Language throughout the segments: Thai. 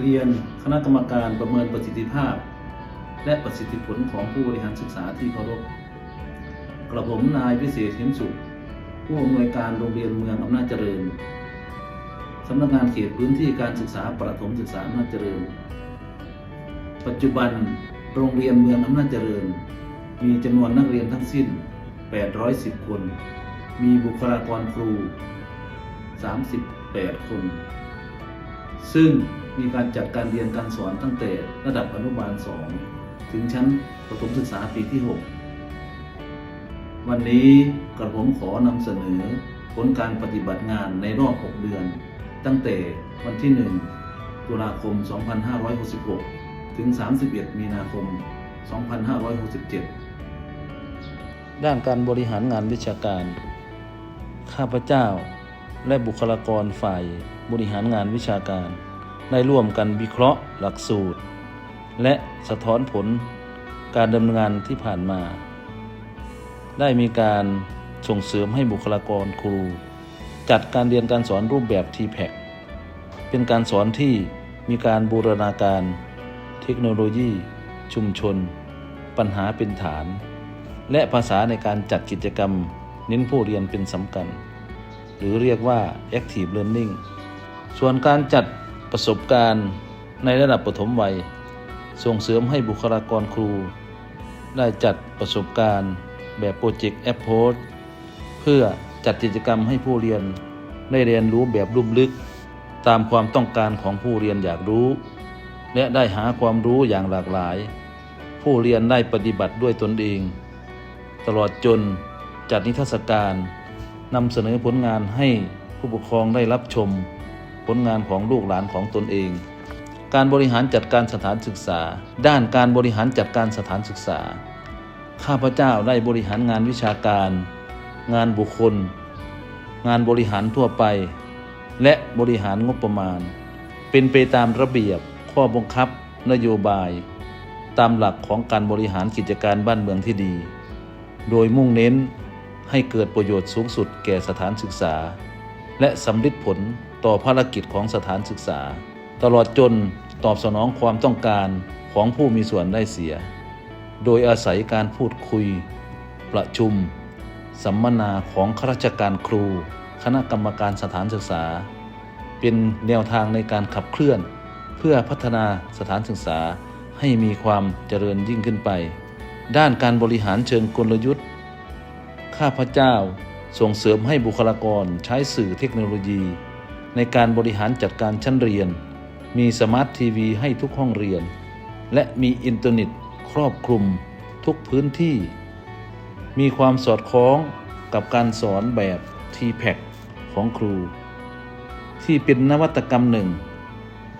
เรียนคณะกรรมการประเมินประสิทธิภาพ และประสิทธิผลของผู้บริหารศึกษาที่เคารพกระผมนายวิเศษหิมสุข ผู้อำนวยการโรงเรียนเมืองอำนาจเจริญสำนักงานเขตพื้นที่การศึกษาประถมศึกษาอำนาจเจริญ ปัจจุบันโรงเรียนเมืองอำนาจเจริญ มีจำนวนนักเรียนทั้งสิ้น 810 คน มีบุคลากรครู 38 คน ซึ่ง มีการจัดการเรียนการสอนตั้งแต่ระดับอนุบาล 2 ถึงชั้นประถมศึกษาปีที่ 6 วันนี้กระผมขอนำเสนอผลการปฏิบัติงานในรอบ 6 เดือน ตั้งแต่วันที่ 1 ตุลาคม 2566 ถึง 31 มีนาคม 2567 ด้านการบริหารงานวิชาการ ข้าพเจ้าและบุคลากรฝ่ายบริหารงานวิชาการ ได้ร่วมกันวิเคราะห์ หลักสูตร และสะท้อนผลการดำเนินงานที่ผ่านมา ได้มีการส่งเสริมให้บุคลากรครู จัดการเรียนการสอนรูปแบบ t p a c เป็นการสอนที่มีการบูรณาการ เทคโนโลยี ชุมชน ปัญหาเป็นฐาน และภาษาในการจัดกิจกรรม เน้นผู้เรียนเป็นสำคัญ หรือเรียกว่า active learning ส่วนการจัด ประสบการณ์ในระดับปฐมวัย ส่งเสริมให้บุคลากรครู ได้จัดประสบการณ์แบบโปรเจกต์แอปโพสเพื่อจัดกิจกรรมให้ผู้เรียนได้เรียนรู้แบบลุ่มลึก ตามความต้องการของผู้เรียนอยากรู้ และได้หาความรู้อย่างหลากหลาย ผู้เรียนได้ปฏิบัติด้วยตนเอง ตลอดจนจัดนิทรรศการนำเสนอผลงานให้ผู้ปกครองได้รับชม ผลงานของลูกหลานของตนเอง การบริหารจัดการสถานศึกษา ด้านการบริหารจัดการสถานศึกษา ข้าพเจ้าได้บริหารงานวิชาการ งานบุคคล งานบริหารทั่วไป และบริหารงบประมาณ เป็นไปตามระเบียบข้อบังคับ นโยบาย ตามหลักของการบริหารกิจการบ้านเมืองที่ดี โดยมุ่งเน้นให้เกิดประโยชน์สูงสุดแก่สถานศึกษา และสำลิดผล ต่อภารกิจของสถานศึกษา ตลอดจนตอบสนองความต้องการของผู้มีส่วนได้เสีย โดยอาศัยการพูดคุย ประชุม สัมมนาของข้าราชการครู คณะกรรมการสถานศึกษา เป็นแนวทางในการขับเคลื่อน เพื่อพัฒนาสถานศึกษาให้มีความเจริญยิ่งขึ้นไป ด้านการบริหารเชิงกลยุทธ์ ข้าพเจ้าส่งเสริมให้บุคลากรใช้สื่อเทคโนโลยี ในการบริหารจัดการชั้นเรียน มีสมาร์ททีวีให้ทุกห้องเรียน และมีอินเทอร์เน็ตครอบคลุมทุกพื้นที่ มีความสอดคล้องกับการสอนแบบ t p a c ของครู ที่เป็นนวัตกรรมหนึ่ง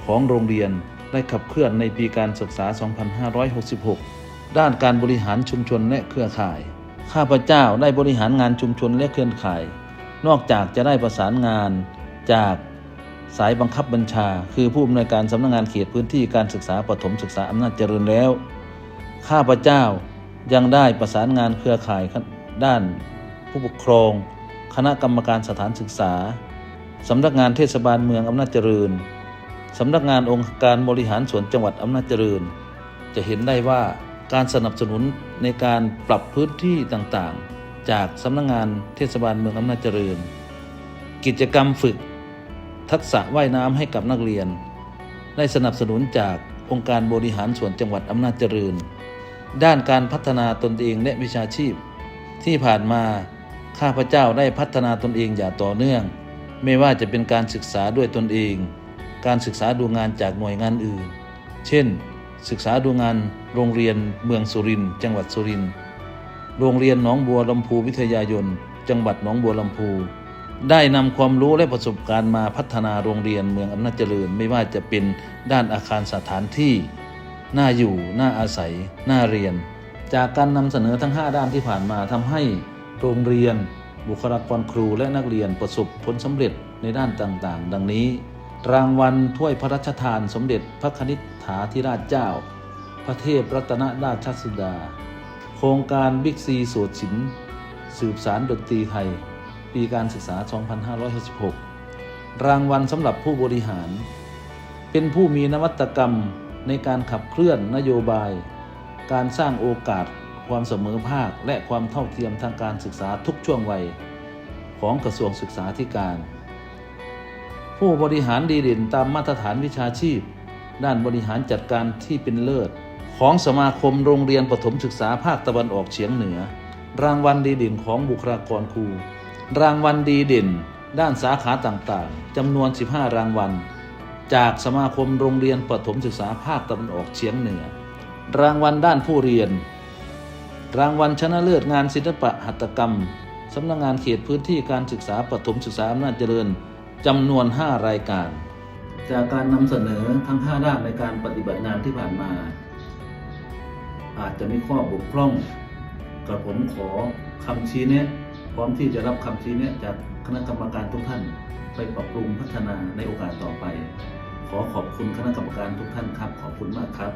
ของโรงเรียนได้ขับเคลื่อนในปีการศึกษา 2566 ด้านการบริหารชุมชนและเครือข่าย ข้าพเจ้าได้บริหารงานชุมชนและเครือข่าย นอกจากจะได้ประสานงาน จากสายบังคับบัญชา คือผู้อำนวยการสำนักงานเขตพื้นที่การศึกษาปฐมศึกษาอำนาจเจริญแล้ว ข้าพเจ้ายังได้ประสานงานเครือข่ายด้านผู้ปกครอง คณะกรรมการสถานศึกษาสำนักงานเทศบาลเมืองอำนาจเจริญสำนักงานองค์การบริหารส่วนจังหวัดอำนาจเจริญ จะเห็นได้ว่าการสนับสนุนในการปรับพื้นที่ต่างๆ จากสำนักงานเทศบาลเมืองอำนาจเจริญ กิจกรรมฝึก ทักษะว่ายน้ำให้กับนักเรียน ได้สนับสนุนจากองค์การบริหารส่วนจังหวัดอำนาจเจริญ ด้านการพัฒนาตนเองและวิชาชีพ ที่ผ่านมาข้าพเจ้าได้พัฒนาตนเองอย่างต่อเนื่อง ไม่ว่าจะเป็นการศึกษาด้วยตนเอง การศึกษาดูงานจากหน่วยงานอื่น เช่น ศึกษาดูงานโรงเรียนเมืองสุรินทร์จังหวัดสุรินทร์โรงเรียนหนองบัวลำพูวิทยายน จังหวัดหนองบัวลำพู ได้นำความรู้และประสบการณ์มาพัฒนาโรงเรียนเมืองอำนาจเจริญ ไม่ว่าจะเป็นด้านอาคารสถานที่ น่าอยู่ น่าอาศัย น่าเรียน จากการนำเสนอทั้ง 5 ด้านที่ผ่านมาทำให้โรงเรียน บุคลากรครูและนักเรียนประสบผลสำเร็จในด้านต่างๆ ดังนี้ รางวัลถ้วยพระราชทานสมเด็จพระคณิษฐาธิราชเจ้า พระเทพรัตนราชสุดา โครงการบิ๊กซีสวดศิลป์สืบสารดนตรีไทย ปีการศึกษา 2566 รางวัลสำหรับผู้บริหาร เป็นผู้มีนวัตกรรมในการขับเคลื่อนนโยบาย การสร้างโอกาส ความเสมอภาค และความเท่าเทียมทางการศึกษาทุกช่วงวัย ของกระทรวงศึกษาธิการ ผู้บริหารดีเด่นตามมาตรฐานวิชาชีพ ด้านบริหารจัดการที่เป็นเลิศ ของสมาคมโรงเรียนประถมศึกษาภาคตะวันออกเฉียงเหนือ รางวัลดีเด่นของบุคลากรครู รางวัลดีเด่น ด้านสาขาต่างๆจำนวน 15 รางวัล จากสมาคมโรงเรียนประถมศึกษาภาคตะวันออกเฉียงเหนือ รางวัลด้านผู้เรียน รางวัลชนะเลิศงานศิลปะหัตถกรรมสำนักงานเขตพื้นที่การศึกษาประถมศึกษาอำนาจเจริญจำนวน 5 รายการ จากการนำเสนอทั้ง 5 ด้านในการปฏิบัติงานที่ผ่านมา อาจจะมีข้อบกพร่องกระผมขอคำชี้แนะ พร้อมที่จะรับคำชี้แนะจากคณะกรรมการทุกท่าน ไปปรับปรุงพัฒนาในโอกาสต่อไป ขอขอบคุณคณะกรรมการทุกท่านครับ ขอบคุณมากครับ